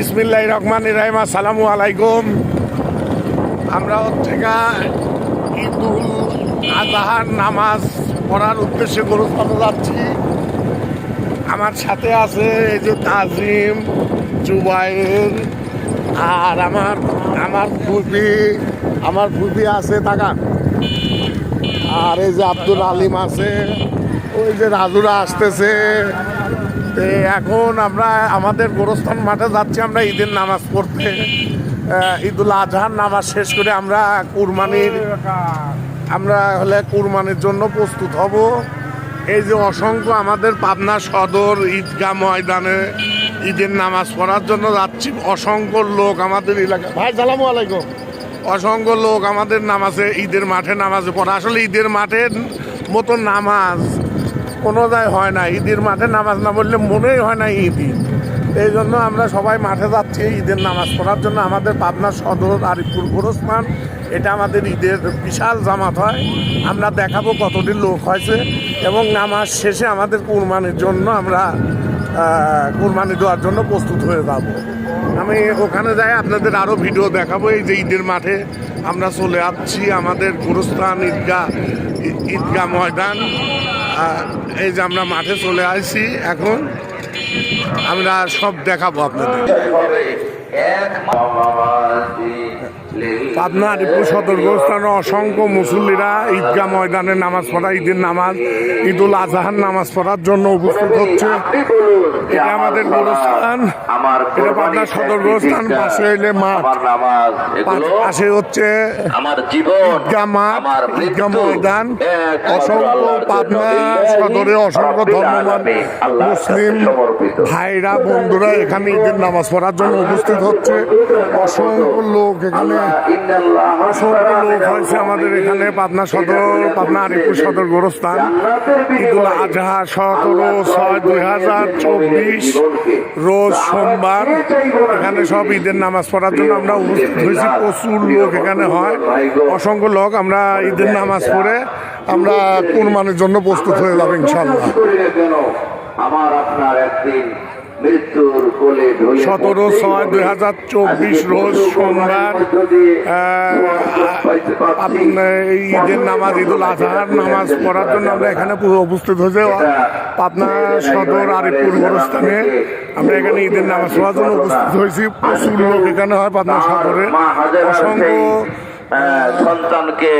বিসমিল্লাহ রহমান ইরাহিম আসসালামু আলাইকুম। আমরা হচ্ছে ঈদুল আজহার নামাজ পড়ার উদ্দেশ্যে গরুস্থানে যাচ্ছি। আমার সাথে আছে এই যে তাজিম, জুবাইর আর আমার আমার ফুপি আমার ফুপি আছে তাকান আর এই যে আব্দুল আলিম আছে, ওই যে রাজুরা আসতেছে। তো এখন আমরা আমাদের গোরস্থান মাঠে যাচ্ছি, আমরা ঈদের নামাজ পড়তে। ঈদুল আজহার নামাজ শেষ করে আমরা কুরবানির আমরা হলে কুরবানির জন্য প্রস্তুত হব। এই যে অসংখ্য আমাদের পাবনা সদর ঈদগাহ ময়দানে ঈদের নামাজ পড়ার জন্য যাচ্ছি। অসংখ্য লোক আমাদের এলাকা ভাই, সালামু আলাইকুম। অসংখ্য লোক আমাদের নামাজে ঈদের মাঠে নামাজে পড়া। আসলে ঈদের মাঠের মতো নামাজ কোনো জায়গায় হয় না, ঈদের মাঠে নামাজ না বললে মনেই হয় না ঈদ। এই জন্য আমরা সবাই মাঠে যাচ্ছি ঈদের নামাজ পড়ার জন্য। আমাদের পাবনা সদর আরিফপুর গোরস্থান এটা আমাদের ঈদের বিশাল জামাত হয়। আমরা দেখাবো কতটি লোক হয়েছে এবং নামাজ শেষে আমাদের কুরবানির জন্য আমরা কুরবানি দেওয়ার জন্য প্রস্তুত হয়ে যাব। আমি ওখানে যাই, আপনাদের আরও ভিডিও দেখাবো। এই যে ঈদের মাঠে আমরা চলে আসছি আমাদের গুরুস্থান ঈদগাহ ঈদগাহ ময়দান। এই যে আমরা মাঠে চলে আসছি এখন। আমরা সব দেখাবো আপনাদের। পাবনা আলিপুর সদর গোস্থানে অসংখ্য মুসল্লিরা ঈদগাহ ময়দানে নামাজ পড়া ঈদের নামাজ ঈদুল আজহার নামাজ পড়ার জন্য উপস্থিত হচ্ছে। এটা আমাদের গোরস্থান। এটা পাবনা সদর গোরস্থান পাশে হইলে মাঠ। পাশে হচ্ছে ঈদগাহ মাঠ ঈদগাহ ময়দান। অসংখ্য পাবনা সদরে অসংখ্য আল্লাহর মুসলিম ভাইরা বন্ধুরা এখানে ঈদের নামাজ পড়ার জন্য উপস্থিত হচ্ছে। অসংখ্য লোক এখানে ইন্নাল্লাহ অসংখ্য লোক হয়েছে আমাদের এখানে পাবনা সদর পাবনা আরিপুর সদর গোরস্থান ঈদুল আজহা সতেরো ছয় দুই হাজার চব্বিশ রোজ সোমবার এখানে সব ঈদের নামাজ পড়ার জন্য আমরা উপস্থিত হয়েছি। প্রচুর লোক এখানে হয়। অসংখ্য লোক আমরা ঈদের নামাজ পড়ে আমরা কুরবানির জন্য প্রস্তুত হয়ে যাব ইনশাল্লাহ আমার আপনার একদিন সতেরো ছয় দুই হাজার চব্বিশ রোজ সোমবার ঈদের নামাজ ঈদুল আজহার নামাজ পড়ার জন্য আমরা এখানে উপস্থিত হয়েছে। পাবনা সদর আরিফপুর গোরস্থানে আমরা এখানে ঈদের নামাজ পড়ার জন্য উপস্থিত হয়েছি। প্রচুর লোক এখানে হয় পাবনা সদরে। অসংখ্য সন্তানকে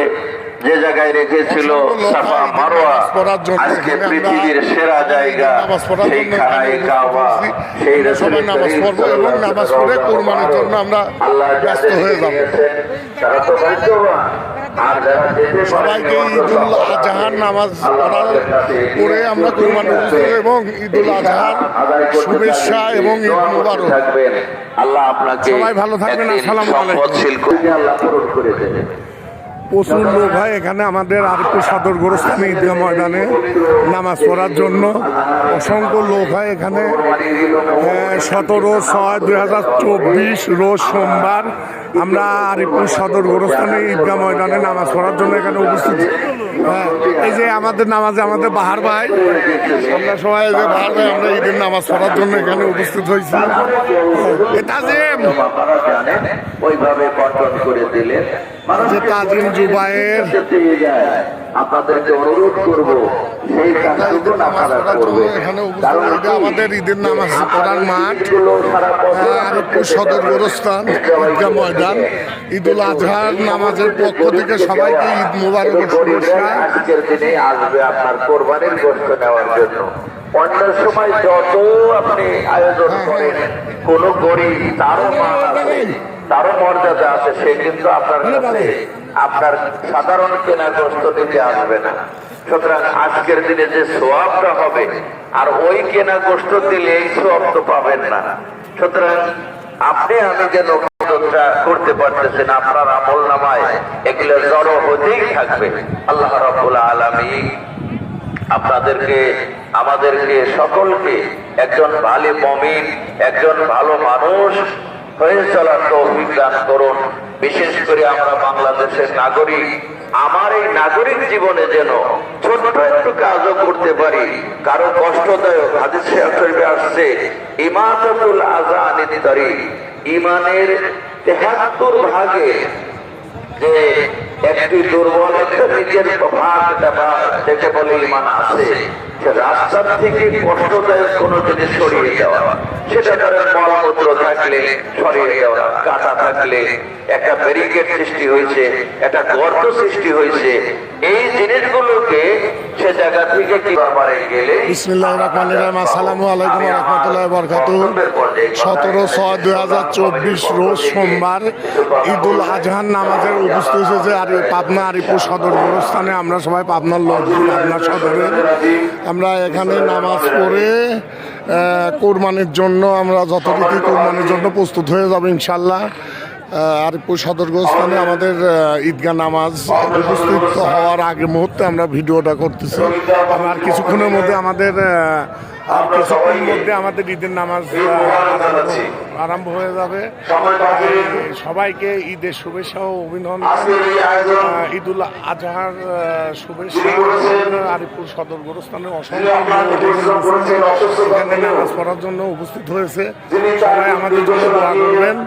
যে জায়গায় রেখেছিল সাফা মারোয়া। আজকে পৃথিবীর সেরা জায়গা সেই খানায় কাবা সেই সবাই নামাজ পড়ব এবং নামাজ পড়ে কোরবানির জন্য আমরা আল্লাহ ব্যস্ত হয়ে যাব। সবাইকে ঈদুল আজহার নামাজ পড়ার আল্লাহর আমরা কোরবানি এবং ঈদুল আজহার শুভেচ্ছা এবং ঈদ মুবারক। আল্লাহ আপনাকে সবাই ভালো থাকবেন, আসসালামু আলাইকুম। আল্লাহ পূরণ করে দেবেন। প্রচুর লোক হয় এখানে। আমাদের আরেকটু সদর গোরস্থানে ঈদগাহ ময়দানে নামাজ পড়ার জন্য অসংখ্য লোক হয় এখানে। সতেরো ছয় দুই হাজার চব্বিশ রোজ সোমবার আমরা আরিফপুর সদর গোরস্থানে ঈদগাহ ময়দানে নামাজ পড়ার জন্য এখানে উপস্থিত। এই যে আমাদের নামাজে আমাদের বাহার ভাই, আমরা সবাই যে বাহার ভাই, আমরা ঈদের নামাজ পড়ার জন্য এখানে উপস্থিত হয়েছি। এটা যে ওইভাবে বন্টন করে দিলেন। জুবায়ের পেয়ে আপনাদেরকে অনুরোধ করব সেই কাজটুকু আপনারা করবেন। এখানে কারণ আমাদের ঈদের নামাজ পড়ার মাঠ সদর গোরস্থান ঈদগাহ ময়দান ঈদুল আজহার নামাজের পক্ষ থেকে সবাইকে ঈদ মুবারক আজকের দিনে আসবে আপনার কোরবানির গোষ্ঠ নেওয়ার জন্য। অন্য সময় যত আপনি আয়োজন করেন কোন গরিব তারও মান আছে তারও মর্যাদা আছে সে কিন্তু আপনার কাছে আপনার সাধারণ কেনা গোষ্ঠ দিতে আসবে না। সুতরাং আজকের দিনে যে সোয়াবটা হবে আর ওই কেনা গোষ্ঠ দিলে এই সোয়াব তো পাবেন না। সুতরাং আপনি আমি যেন মদতটা করতে পারতেছেন আপনার আমল নামায় এগুলো জড়ো হতেই থাকবে। আল্লাহ রব্বুল আলমী আপনাদেরকে আমাদেরকে সকলকে একজন ভালো মমিন একজন ভালো মানুষ হয়ে চলার তৌফিক দান করুন। বিশেষ করে আমরা বাংলাদেশের নাগরিক, আমার এই নাগরিক জীবনে যেন ছোট্ট একটু কাজও করতে পারি, কারও কষ্টদায়ক হাদিস আসছে ইমানের তেহাত্তর ভাগে যে একটি দুর্বল নিজের ভাগ দেখে বলে ইমান আছে। রাস্তার থেকে কষ্টদায়ক কোনো জিনিস সরিয়ে দেওয়া সেটা ধরেন মলমূত্র থাকলে সরিয়ে দেওয়া কাটা থাকলে। একটা ব্যারিকেড সৃষ্টি হয়েছে, একটা গর্ত সৃষ্টি হয়েছে। এই জিনিসগুলোকে আসসালামু আলাইকুম সতেরো ছয় চব্বিশ রোজ সোমবার ঈদুল নামাজের হয়েছে পাবনা আরিপুর সদর আমরা সবাই পাবনার লোক পাবনা সদরের। আমরা এখানে নামাজ পড়ে কোরবানির জন্য, আমরা যথারীতি কোরবানির জন্য প্রস্তুত হয়ে যাব ইনশাল্লাহ আরিপুর সদর গোরস্থানে আমাদের ঈদগাহ নামাজ উপস্থিত হওয়ার আগে মুহূর্তে আমরা ভিডিওটা করতেছি। আর কিছুক্ষণের মধ্যে আমাদের আর কিছুক্ষণের মধ্যে আমাদের ঈদের নামাজ আরম্ভ- হয়ে যাবে। সবাইকে ঈদের শুভেচ্ছা ও অভিনন্দন। ঈদুল আজহার শুভেচ্ছা আরিপুর সদর গোরস্থানের অসংখ্য নামাজ পড়ার জন্য উপস্থিত হয়েছে। সবাই আমাদের জন্য দোয়া করবেন।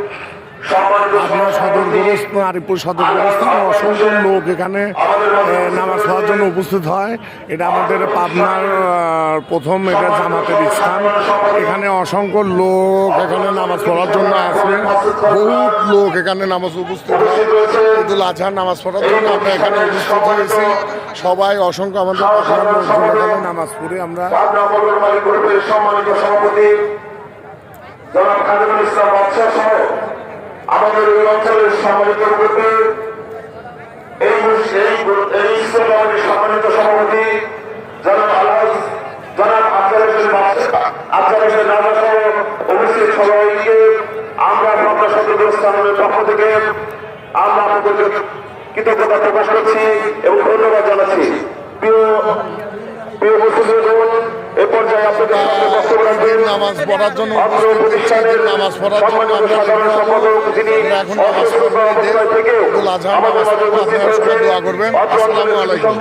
আপনার সদর গোরস্থান আরিপুর সদর গোরস্থানে অসংখ্য লোক এখানে নামাজ পড়ার জন্য উপস্থিত হয়। এটা আমাদের পাবনার প্রথম এটা জামাতের স্থান। এখানে অসংখ্য লোক এখানে নামাজ পড়ার জন্য আসে। বহুত লোক এখানে নামাজ উপস্থিত হয়। আজহার নামাজ পড়ার জন্য আমরা এখানে উপস্থিত হয়েছি। সবাই অসংখ্য আমাদের নামাজ পড়ে আমরা। সভাপতি, জনাব খাদিমুল ইসলাম বাদশাহ সহ আমাদের এই অঞ্চলের সম্মানিত গ্রুপে এই এই গ্রুপ- এই ইসলাম সম্মানিত সভাপতি, জনাব আলহাজ, জনাব আফজাল হোসেন আফজাল উপস্থিত সবাইকে আমরা পাবনা সদর স্থানের পক্ষ থেকে আমরা আপনাদেরকে কৃতজ্ঞতা প্রকাশ করছি এবং ধন্যবাদ জানাচ্ছি। প্রিয় প্রিয় মুসলিমগণ এ পর্যায়ে আপনাদের নামাজ পড়ার জন্য প্রতিষ্ঠানের নামাজ পড়ার জন্য আমরা এখন নামাজ পড়ব আজহার নামাজ পড়ব আপনারা সবাই। দোয়া করবেন আসসালামু আলাইকুম